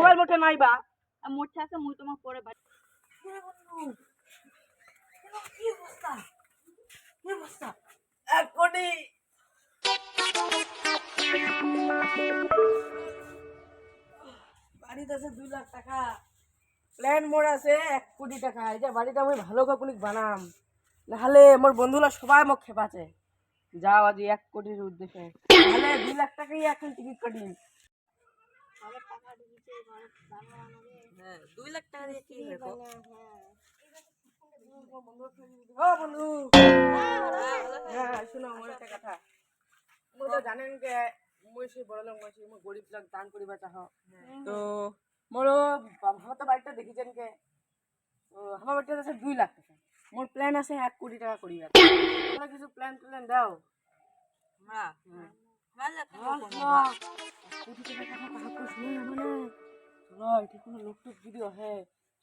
Mobile মোটে নাই বা? আর মোট আছে মুই তোমাক পরে বাড়ি কি অবস্থা? কি অবস্থা? এক কোটি বাড়িতে আছে দুই লাখ টাকা। প্ল্যান মোর আছে এক কোটি টাকা। এই যে বাড়িটা আমি ভালো করে বানাম। নাহলে মোর বন্ধুরা সবাই মোক খেপাছে যাও আজি এক কোটির উদ্দেশ্যে। দুই লাখ টাকাই এখন টিকিট কাটি দুই লাখ টাকা দিয়ে কি হবে ও বন্ধু। হ্যাঁ শুনো একটা কথা। মই তো জানেন যে মই সেই বড় লোক মই মই গরিব লোক দান করিবা চাহ তো মোর আমার তো বাড়িটা দেখিছেন কে আমার বাড়িটা আছে দুই লাখ টাকা। মোর প্ল্যান আছে এক কোটি টাকা করিবা তোমরা কিছু প্ল্যান প্ল্যান দাও হ্যাঁ। হ্যাঁ মানে। চলো এটি কোনো লোক টোক যদি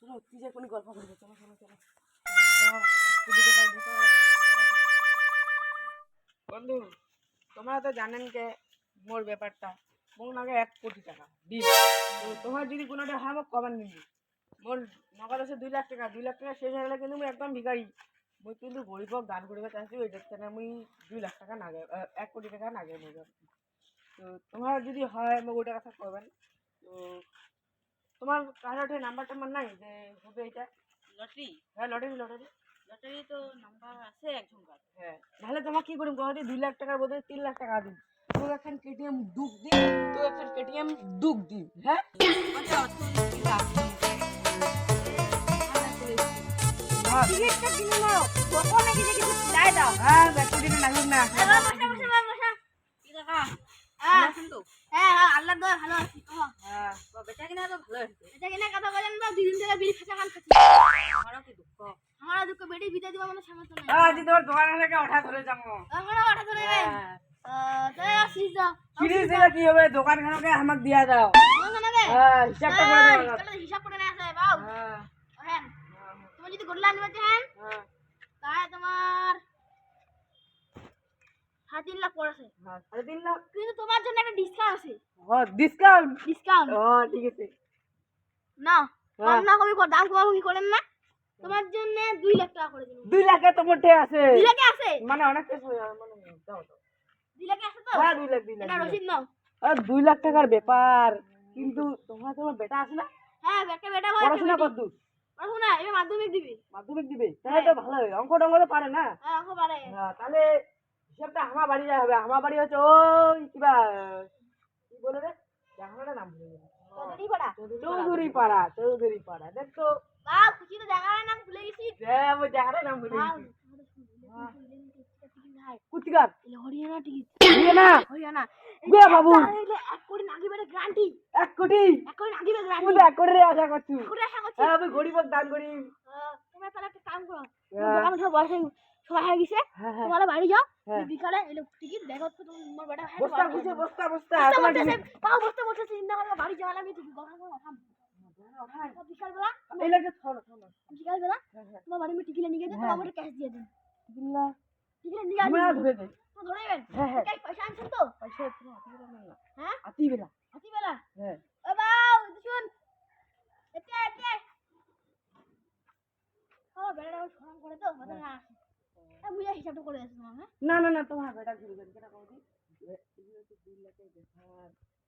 চলো কি যে কোনো গল্প করবে। চলো চলো চলো। বন্ধু তোমরা তো জানেন যে মোর ব্যাপারটা। মোর নাগে এক কোটি টাকা দিন তো তোমার যদি কোনোটা হয় মোক কমান নিবি মোর নগদ আছে দুই লাখ টাকা। দুই লাখ টাকা শেষ হয়ে গেলে কিন্তু একদম ভিখারি। মই কিন্তু গরিবক দান কৰিব চাইছোঁ এটার কাৰণে মই দুই লাখ টাকা নাগে এক কোটি টাকা নাগে মোৰ তো তোমার যদি হয় মোক ওইটা কথা করবেন তো তোমার কারোর নাম্বার টাম্বার নাই যে হবে এটা লটারি হ্যাঁ লটারি লটারি লটারি তো নাম্বার আছে একজন কার হ্যাঁ তাহলে তোমার কি করুন গহতি দুই লাখ টাকার বদলে তিন লাখ টাকা দিন তোর এখন কেটিএম দুঃখ দিন তোর এখন কেটিএম দুঃখ দিন হ্যাঁ টিকিটটা কিনে নাও কখন নাকি যে কিছু দায় দাও। হ্যাঁ এক কোটি টাকা নাগুক না বসা বসা বসা। কি টাকা হ্যাঁ হ্যাঁ আল্লাহ দয়া ভালো আছি বেচা কিনা তো ভালো হয়েছে। বেচা কিনা কথা বলেন না দুই দিন বিড়ি খাঁচা খান খাচ্ছি। আমারও কি দুঃখ। আমারও দুঃখ বেড়ি বিতে দিব মানে সামর্থ্য নাই। হ্যাঁ আজ তোর দোকান থেকে ওঠা ধরে যাব। আমারও ওটা ধরে নেবেন তাই আসিস যাও সিরিজ দিলে কি হবে? দোকানখানকে আমাকে দিয়া দাও। হ্যাঁ হিসাবটা করে দাও হিসাব করে না আছে হ্যাঁ। তুমি যদি গোল্লা আনবে চান তাহলে তোমার সাড়ে তিন লাখ পড়েছে। হ্যাঁ সাড়ে তিন লাখ। কিন্তু তোমার জন্য একটা ডিসকাউন্ট আছে। হ্যাঁ ডিসকাউন্ট ডিসকাউন্ট ও ঠিক আছে। না। কম না কবি দাম কমাবো কি করেন না। তোমার জন্য দুই লাখ টাকা করে দিন দুই লাখে তো মোটে আছে। দুই লাখে আছে? মানে অনেক কিছু মানে দাও দাও দুই লাখে আছে তো? হ্যাঁ দুই লাখ দুই লাখ এটা রসিদ নাও। আর দুই লাখ টাকার ব্যাপার। কিন্তু তোমার তোমার বেটা আছে না? হ্যাঁ একটা বেটা হয় পড়াশোনা কত পড়াশোনা এবার মাধ্যমিক দিবি। মাধ্যমিক দিবে? তাহলে তো ভালো অঙ্ক টঙ্ক তো পারে না। হ্যাঁ অঙ্ক পারে। হ্যাঁ, তাহলে হিসাবটা আমার বাড়ি যাওয়া হবে। আমার বাড়ি হচ্ছে ওই কিবা কি বলে রে? জাহানাটা নাম ভুলে চৌধুরী পাড়া চৌধুরী পাড়া দেখ তো। বাউ খুশি তো জায়গার নাম ভুলে গেছি। হ্যাঁ, ওই জাহানার নাম ভুলে গেছি। কুতিকার হরিয়ানা টিকিট নিয়ে হরিয়ানা। গে বাবু। এক কোটি নাগিবের গ্যারান্টি এক কোটি? এক কোটি নাগিবের গ্যারান্টি এক কোটি আশা করছি আশা করছি হ্যাঁ আমি গরিব দান করি তোমরা তাহলে একটা কাম করো। হ্যাঁ। সব বয়স সবাই হয়ে গেছে। হ্যাঁ তোমরা বাড়ি যাও। বিকালে টিকিট দেখো তো তোমার বেটা বস্তা বুঝে বস্তা। বস্তা তোমার পাও বসতে বসতেছে চিন্তা করে বাড়ি যাওয়া লাগবে টিকিট দোকান করে ওঠাম বিকাল এই লাগে ছাড়ো ছাড়ো বিকাল বেলা তোমার বাড়ি টিকিট নিয়ে গেছে। তোমার ক্যাশ দিয়ে দিন টিকিট নিয়ে ধরে তো পয়সা আনছেন তো? হ্যাঁ বেলা আতি বেলা হ্যাঁ ও বাউ শুন এতে এতে ও বেটা সরম করে তো মাথা না আসে আমি বুঝা হিসাবটা করে তোমার হ্যাঁ না না না তোমার বেটা ঘুরে গেছে কেটা কও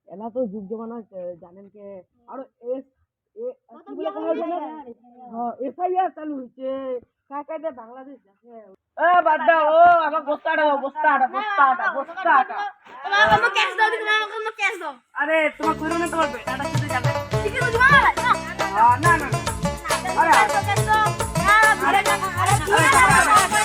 এলা তো যুগ জমানা জানেন কে আর এস এ কত কি বিয়া বলে হয়ে কোন গেছে? হ্যাঁ এসআইআর চালু হইছে কাই কাই দে বাংলাদেশ যাচ্ছে এ বাদ দাও ও আমার বস্তাটা দাও বস্তাটা বস্তাটা বস্তাটা তোমার আমাকে ক্যাশ দাও দিন আমাকে আমাকে ক্যাশ দাও আরে তোমার কইরো না তোমার বেটাটা সাথে যাবে ঠিক আছে তোমার না না না আরে ক্যাশ দাও হ্যাঁ আরে আরে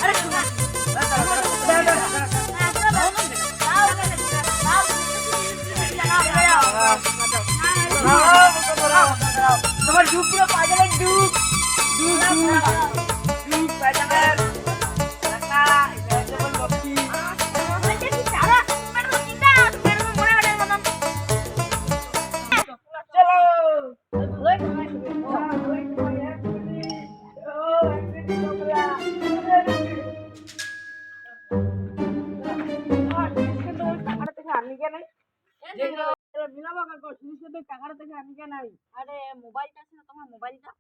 থেকে আমি কে নাই আরে মোবাইলটা আছে না তোমার? মোবাইলটা?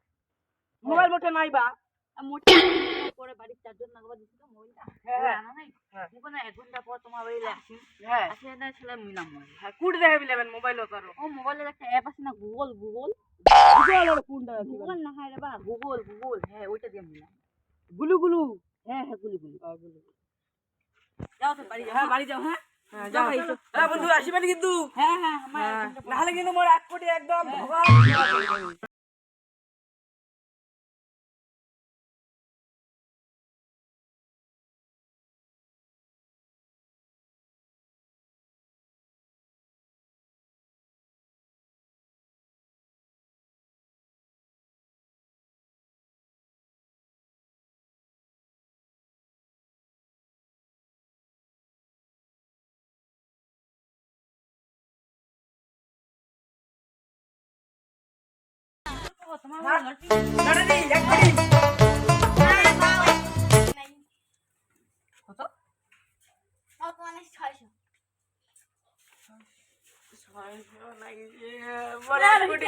মোবাইল মোটে নাই বা? মোটা পরে বাড়ির চারজন নাগবা দিছি তো মোবাইলটা। হ্যাঁ, হ্যাঁ। নাই? হ্যাঁ। না এক ঘণ্টা পর তোমার বাড়িতে আসি হ্যাঁ। আসি না ছেলে মিলাম মোবাইল। হ্যাঁ কুড়ি দেখে মিলাবেন মোবাইল তারও ও মোবাইলের একটা অ্যাপ আছে না গুগল গুগল কোনটা গুগল না হয় রে বা গুগল গুগল হ্যাঁ ওইটা দিয়ে মিলাম গুলু গুলু। হ্যাঁ হ্যাঁ গুলি গুলি। গুলু যাও তো বাড়ি যাও হ্যাঁ। বাড়ি যাও হ্যাঁ। হ্যাঁ। হ্যাঁ বন্ধু আসিবেন কিন্তু। হ্যাঁ হ্যাঁ হ্যাঁ, নাহলে কিন্তু মোর এক কোটি একদম মানে কোটি-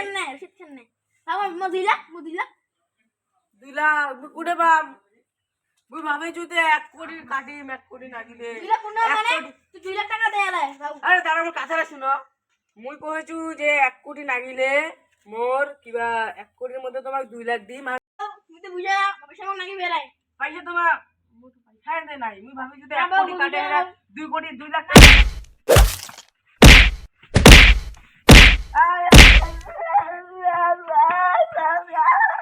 তুই দুই লাখ টাকা দেয়া লাই বাবু আরে তারা মোৰ কথাটা শুনো। মই কৈছো যে এক কোটি নাগিলে মোর কিবা এক কোটির মধ্যে তোমাক দুই লাখ দিম আর তুমি তো বুঝা পয়সা মন নাকি বেরাই পয়সা তোমার পয়সা দে নাই মুই ভাবি যদি এক কোটি কাটে হেরা দুই কোটি দুই lakh Ah, ah, ah, ah, ah, ah.